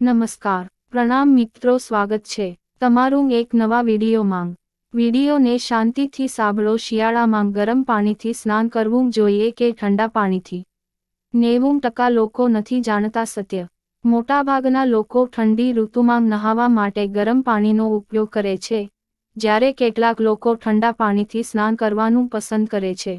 નમસ્કાર. પ્રણામ મિત્રો, સ્વાગત છે. તમારું એક નવા વિડીયોમાં. વિડીયોને શાંતિથી સાંભળો, શિયાળામાં ગરમ પાણીથી સ્નાન કરવું, જોઈએ કે ઠંડા પાણીથી. નેવું ટકા લોકો નથી જાણતા સત્ય. મોટાભાગના લોકો ઠંડી ઋતુમાં નહાવા માટે ગરમ પાણીનો ઉપયોગ કરે છે, જ્યારે કેટલાક લોકો ઠંડા પાણીથી સ્નાન કરવાનું પસંદ કરે છે.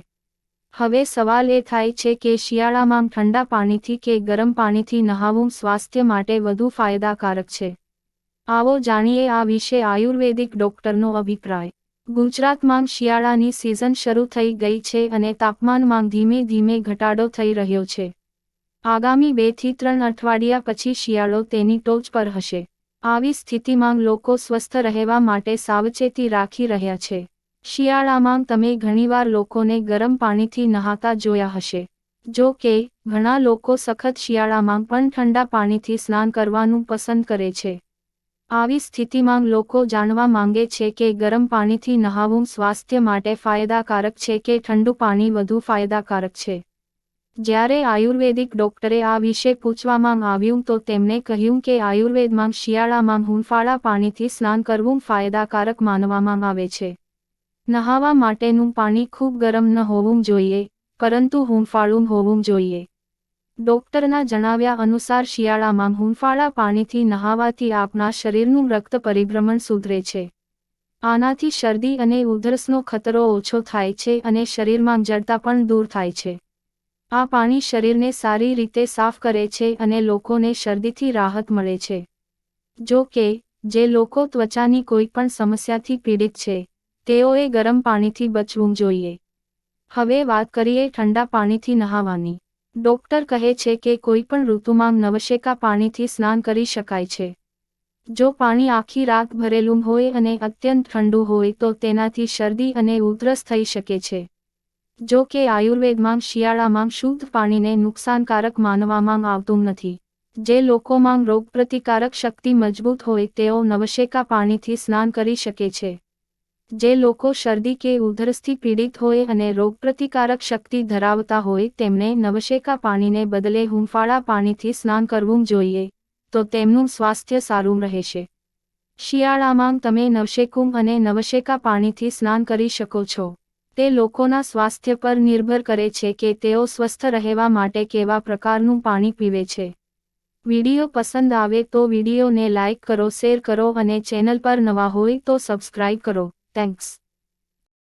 હવે સવાલ એ થાય છે કે શિયાળામાં ઠંડા પાણીથી કે ગરમ પાણીથી નહાવું સ્વાસ્થ્ય માટે વધુ ફાયદાકારક છે? આવો જાણીએ આ વિશે આયુર્વેદિક ડોક્ટરનો અભિપ્રાય. ગુજરાતમાં શિયાળાની સિઝન શરૂ થઈ ગઈ છે અને તાપમાનમાં ધીમે ધીમે ઘટાડો થઈ રહ્યો છે. આગામી બેથી ત્રણ અઠવાડિયા પછી શિયાળો તેની ટોચ પર હશે. આવી સ્થિતિમાં લોકો સ્વસ્થ રહેવા માટે સાવચેતી રાખી રહ્યા છે. શિયાળામાં તમે ઘણીવાર લોકોને ગરમ પાણીથી નહાતા જોયા હશે. જો કે, ઘણા લોકો સખત શિયાળામાં પણ ઠંડા પાણીથી સ્નાન કરવાનું પસંદ કરે છે. આવી સ્થિતિમાં લોકો જાણવા માંગે છે કે ગરમ પાણીથી નહાવું સ્વાસ્થ્ય માટે ફાયદાકારક છે કે ઠંડુ પાણી વધુ ફાયદાકારક છે. જ્યારે આયુર્વેદિક ડોક્ટરે આ વિશે પૂછવામાં આવ્યું તો તેમણે કહ્યું કે આયુર્વેદમાં શિયાળામાં હુંફાળા પાણીથી સ્નાન કરવું ફાયદાકારક માનવામાં આવે છે. નહાવા માટેનું પાણી ખૂબ ગરમ ન હોવું જોઈએ, પરંતુ હુંફાળું હોવું જોઈએ. ડોક્ટરના જણાવ્યા અનુસાર શિયાળામાં હુંફાળા પાણીથી નહાવાથી આપણા શરીરનું રક્ત પરિભ્રમણ સુધરે છે. આનાથી શરદી અને ઉધરસનો ખતરો ઓછો થાય છે અને શરીરમાં જડતા પણ દૂર થાય છે. આ પાણી શરીરને સારી રીતે સાફ કરે છે અને લોકોને શરદીથી રાહત મળે છે. જો કે, જે લોકો ત્વચાની કોઈ પણ સમસ્યાથી પીડિત છે તેઓએ ગરમ પાણીથી બચવું જોઈએ. હવે વાત કરીએ ઠંડા પાણીથી નહાવાની. ડોક્ટર કહે છે કે કોઈપણ ઋતુમાં નવશેકા પાણીથી સ્નાન કરી શકાય છે. જો પાણી આખી રાત ભરેલું હોય અને અત્યંત ઠંડુ હોય તો તેનાથી શરદી અને ઉધરસ થઈ શકે છે. જો કે આયુર્વેદમાં શિયાળામાં શુદ્ધ પાણીને નુકસાનકારક માનવામાં આવતું નથી. જે લોકોમાં રોગપ્રતિકારક શક્તિ મજબૂત હોય તેઓ નવશેકા પાણીથી સ્નાન કરી શકે છે. જે લોકો શરદી કે ઉધરસથી પીડિત હોય અને રોગપ્રતિકારક શક્તિ ધરાવતા હોય તેમને નવશેકા પાણીને બદલે હુંફાળા પાણીથી સ્નાન કરવું જોઈએ, તો તેમનું સ્વાસ્થ્ય સારું રહેશે. શિયાળામાં તમે નવશેકું અને નવશેકા પાણીથી સ્નાન કરી શકો છો. તે લોકોના સ્વાસ્થ્ય પર નિર્ભર કરે છે કે તેઓ સ્વસ્થ રહેવા માટે કેવા પ્રકારનું પાણી પીવે છે. વિડિયો પસંદ આવે તો વિડીયોને લાઇક કરો, શેર કરો અને ચેનલ પર નવા હોય તો સબસ્ક્રાઇબ કરો. Thanks.